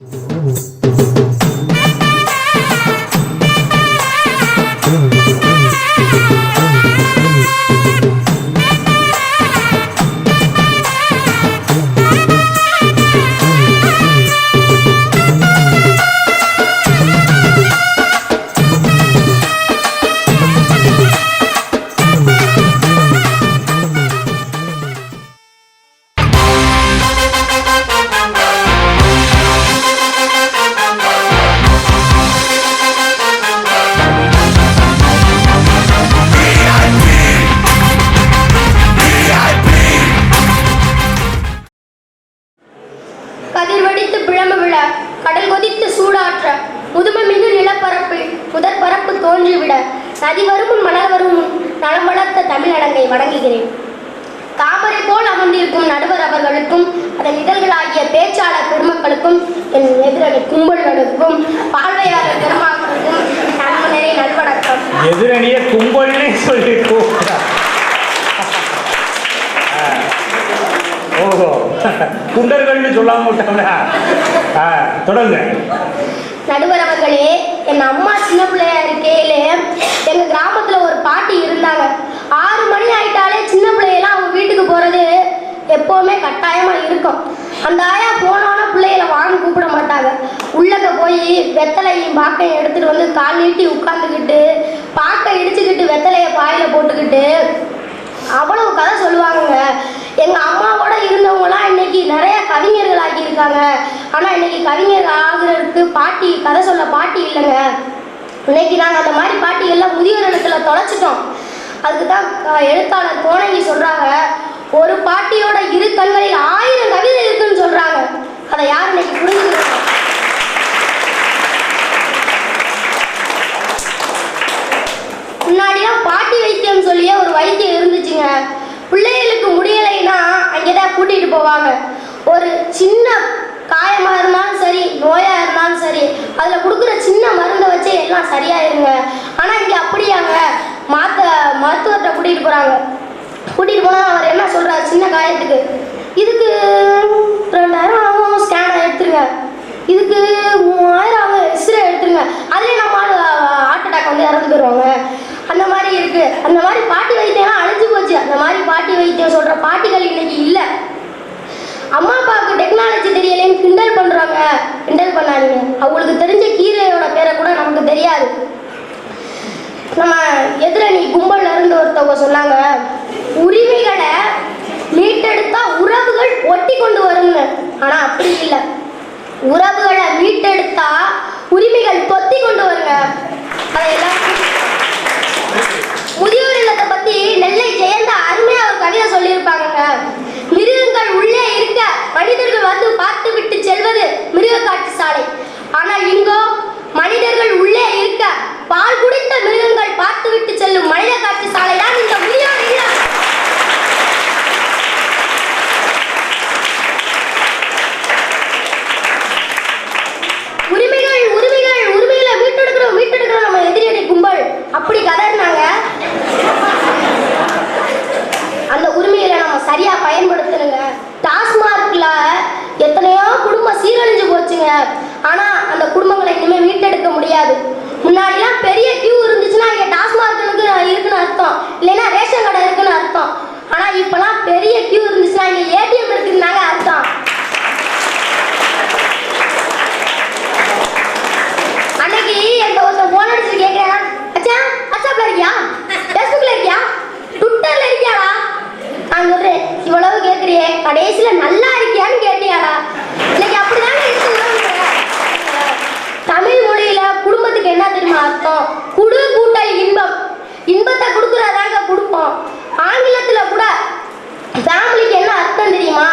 you கதிர் வெடித்து பிழம்பு விழ கடல் கொதித்து சூடாற்ற முதுமை மிகு நிலப்பரப்பில் முதற் பரப்பு தோன்றிவிட நதி வருமுன் மணல் வருமுன் நலம் வளர்த்த தமிழடங்கை வணங்குகிறேன். தாமரை போல் அமர்ந்திருக்கும் நடுவர் அவர்களுக்கும் அதன் இதழ்களாகிய பேச்சாளர் பெருமக்களுக்கும் என் எதிரணி கும்பல்களுக்கும் பார்வையாளர் பெருமாக்களுக்கும் நண்பனரே நல்வணக்கம். எதிரணிய கும்பல்னே சொல்லி கூப்பிட்டா குண்டர்கள்னு சொல்லாம விட்டாங்களா நடுவர் அவர்களே என் அம்மா சின்ன பிள்ளையா இருக்கையிலே எங்க கிராமத்துல ஒரு பாட்டி இருந்தாங்க. ஆறு மணி ஆயிட்டாலே சின்ன பிள்ளையெல்லாம் அவங்க வீட்டுக்கு போறது எப்பவுமே கட்டாயமா இருக்கும். அந்த ஆயா போனோன்னா பிள்ளைகளை வாங்க கூப்பிட மாட்டாங்க. உள்ளக்க போய் வெத்தலையும் பாக்கையும் எடுத்துட்டு வந்து கால் நீட்டி உட்காந்துக்கிட்டு பாக்கை இடிச்சுக்கிட்டு வெத்தலையை பாயில போட்டுக்கிட்டு இன்னைக்கு நிறைய கவிஞர்கள் ஆகியிருக்காங்க ஆனால் இன்னைக்கு கவிஞர் ஆகுறதுக்கு பாட்டி கதை சொல்ல பாட்டி இல்லைங்க. இன்னைக்கு நாங்கள் அந்த மாதிரி பாட்டி எல்லாம் முதியோர் இடத்துல தொலைச்சிட்டோம். அதுக்கு தான் எழுத்தாளர் கோணங்கி சொல்கிறாங்க ஒரு பாட்டியோட இரு கண்களில் ஆயிரம் கவிதை இருக்குன்னு சொல்கிறாங்க அதை யார் இன்னைக்கு புரிஞ்சுக்கிறாங்க முன்னாடிலாம் பாட்டி வைத்தியம் சொல்லியே ஒரு வைத்தியம் இருந்துச்சுங்க. பிள்ளைகளுக்கு முடியலைன்னா அங்கேதான் கூட்டிகிட்டு போவாங்க. ஒரு சின்ன காயமா இருந்தாலும் சரி நோயா இருந்தாலும் சரி அதுல கொடுக்குற சின்ன மருந்தை வச்சே எல்லாம் சரியாயிருங்க. ஆனா இங்க அப்படியாங்க மாத்த மருத்துவர்கிட்ட கூட்டிட்டு போறாங்க. கூட்டிட்டு போனா அவர் என்ன சொல்றாரு? சின்ன காயத்துக்கு. இதுக்கு ரெண்டாயிரம் ஆகும். ஸ்கேனை எடுத்துருங்க. இதுக்கு மூவாயிரம் ஆகும். எக்ஸ்ரே எடுத்துருங்க. அதுலேயே நம்ம ஹார்ட் அட்டாக் வந்து இறந்து போயிடுவாங்க அந்த மாதிரி இருக்கு. அந்த மாதிரி பாட்டி வைத்தியம்லாம் அழிஞ்சு போச்சு. அந்த மாதிரி பாட்டி வைத்தியம் சொல்ற பாட்டிகள் இன்னைக்கு இல்லை. அம்மா அப்பாவுக்கு டெக்னாலஜி தெரியலேன்னு கிண்டல் பண்ணுறாங்க கிண்டல் பண்ணாதீங்க. அவங்களுக்கு தெரிஞ்ச கீரையோட பேரை கூட நமக்கு தெரியாது. நம்ம எதிரணி கும்பல்ல இருந்து ஒருத்தவங்க சொன்னாங்க உரிமைகளை மீட்டெடுத்தா உறவுகள் ஒட்டி கொண்டு வரும்னு. ஆனால் அப்படி இல்லை. உறவுகளை மீட்டெடுத்தா உரிமைகள் தொத்தி கொண்டு வருங்க அதையெல்லாம் முதியோர் இல்லத்தை பத்தி நெல்லை ஜெயந்தா அருமையா ஒரு கவிதை சொல்லியிருப்பாங்கங்க மிருகங்கள் உள்ளே இருக்க மனிதர்கள் வந்து பார்த்து விட்டு செல்வது மிருக காட்சி சாலை ஆனால் இங்கோ மனிதர்கள் உள்ளே இருக்க பால் குடித்த மிருகங்கள் பார்த்து விட்டு செல்லும் மனித காட்சி சாலை தான் இந்த முதியோர் இல்லம் உரிமைகள் உரிமைகள் உரிமைகளை மீட்டெடுக்கிறோம் மீட்டெடுக்கிறோம் நம்ம எதிரியடி கும்பல் அப்படி கதறினாங்க அந்த உரிமைகளை நம்ம சரியா பயன்படுத்தணுங்க டாஸ்மார்க்ல எத்தனையோ குடும்பம் சீரழிஞ்சு போச்சுங்க ஆனா அந்த குடும்பங்களை இனிமே மீட்டெடுக்க முடியாது முன்னாடிலாம் பெரிய கியூ இருந்துச்சுன்னா இங்க டாஸ்மார்க் இருக்குன்னு அர்த்தம் இல்லைன்னா ரேஷன் கடை இருக்குன்னு அர்த்தம் ஆனா இப்பெல்லாம் பெரிய கியூ இருந்துச்சுன்னா இங்க ஏடிஎம் இருக்குன்னாங்க அர்த்தம். அன்னைக்கு எங்க ஒருத்தன் போன் அடிச்சு கேட்கிறேன் அச்சா வாட்ஸ்அப்ல இருக்கியா? ஃபேஸ்புக்ல இருக்கியா? ட்விட்டர்ல இருக்கியாடா? நான் சொல்றேன் இவ்வளவு கேட்குறியே கடைசியில நல்லா இருக்கியான்னு கேட்டியாடா. இன்னைக்கு அப்படிதானே இருக்குங்க தமிழ் மொழியில குடும்பத்துக்கு என்ன தெரியுமா அர்த்தம்? குடு கூட்டல் இன்பம். இன்பத்தை கொடுக்குறதாங்க கொடுப்போம் ஆங்கிலத்துல கூட ஃபேமிலிக்கு என்ன அர்த்தம் தெரியுமா?